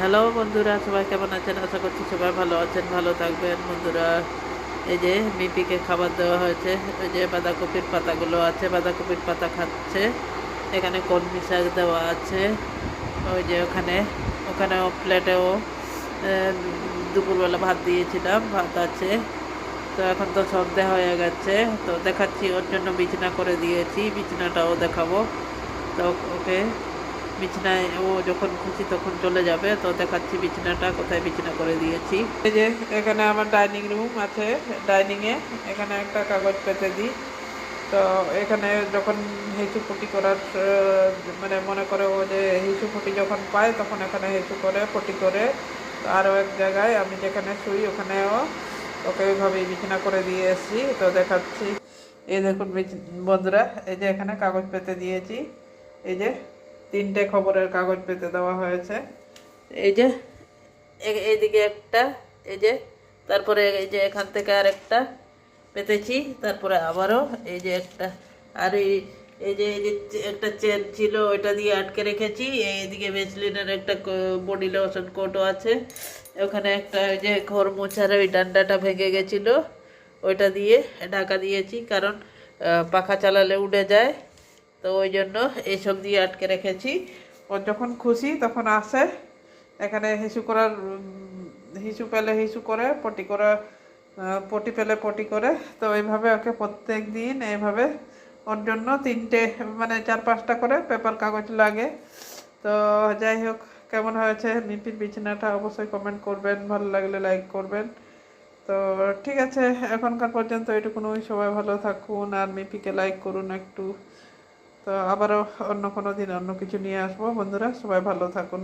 Hello বন্ধুরা, সবাই কেমন আছেন? আশা করছি সবাই ভালো আছেন, ভালো থাকবেন। বন্ধুরা, এই যে মিপিকে খাবার দেওয়া হয়েছে, ওই যে বাঁধাকপির পাতাগুলো আছে, বাঁধাকপির পাতা খাচ্ছে। এখানে কলমি শাক দেওয়া আছে। ওই যে ওখানে, ওখানেও প্লেটেও দুপুরবেলা ভাত দিয়েছিলাম, ভাত আছে। তো এখন তো সন্ধে হয়ে গেছে, তো দেখাচ্ছি, ওর জন্য বিছানা করে দিয়েছি, বিছানাটাও দেখাবো। তো ওকে বিছানায় ও যখন খুশি তখন চলে যাবে। তো দেখাচ্ছি বিছানাটা, কোথায় বিছানা করে দিয়েছি। এই যে এখানে আমার ডাইনিং রুম আছে। ডাইনিংয়ে এখানে একটা কাগজ পেতে দিই। তো এখানে যখন হিসু পটি করার মানে মনে করে ও যে হিসু পটি যখন পায় তখন এখানে হেঁচু করে, পটি করে। আরও এক জায়গায় আমি যেখানে শুই ওখানেও ওকে ওইভাবেই বিছানা করে দিয়ে এসেছি। তো দেখাচ্ছি। এই দেখুন বন্ধুরা, এই যে এখানে কাগজ পেতে দিয়েছি। এই যে তিনটে খবরের কাগজ পেতে দেওয়া হয়েছে। এই যে এইদিকে একটা, এই যে, তারপরে এই যে এখান থেকে আর একটা পেতেছি, তারপরে আবারও এই যে একটা। আর এই এই যে এই যে একটা চেন ছিল, ওইটা দিয়ে আটকে রেখেছি, এইদিকে বেসলিনের একটা বডি লোশন কোটও আছে। ওখানে একটা ওই যে ঘর মোছার ওই ডান্ডাটা ভেঙে গেছিল, ওইটা দিয়ে ঢাকা দিয়েছি, কারণ পাখা চালালে উড়ে যায়। তো ওই জন্য এইসব দিয়ে আটকে রেখেছি। ও যখন খুশি তখন আসে। এখানে হিসু করার হিসু পেলে হিসু করে, পটি করা পটি পেলে পটি করে। তো এইভাবে ওকে প্রত্যেক দিন এইভাবে ওর জন্য তিনটে মানে চার পাঁচটা করে পেপার কাগজ লাগে। তো যাই হোক, কেমন হয়েছে মিপির বিছানাটা অবশ্যই কমেন্ট করবেন, ভালো লাগলে লাইক করবেন। তো ঠিক আছে, এখনকার পর্যন্ত এটুকুনই। সবাই ভালো থাকুন আর মিপিকে লাইক করুন একটু। তো আবারও অন্য কোনো দিন অন্য কিছু নিয়ে আসব। বন্ধুরা সবাই ভালো থাকুন।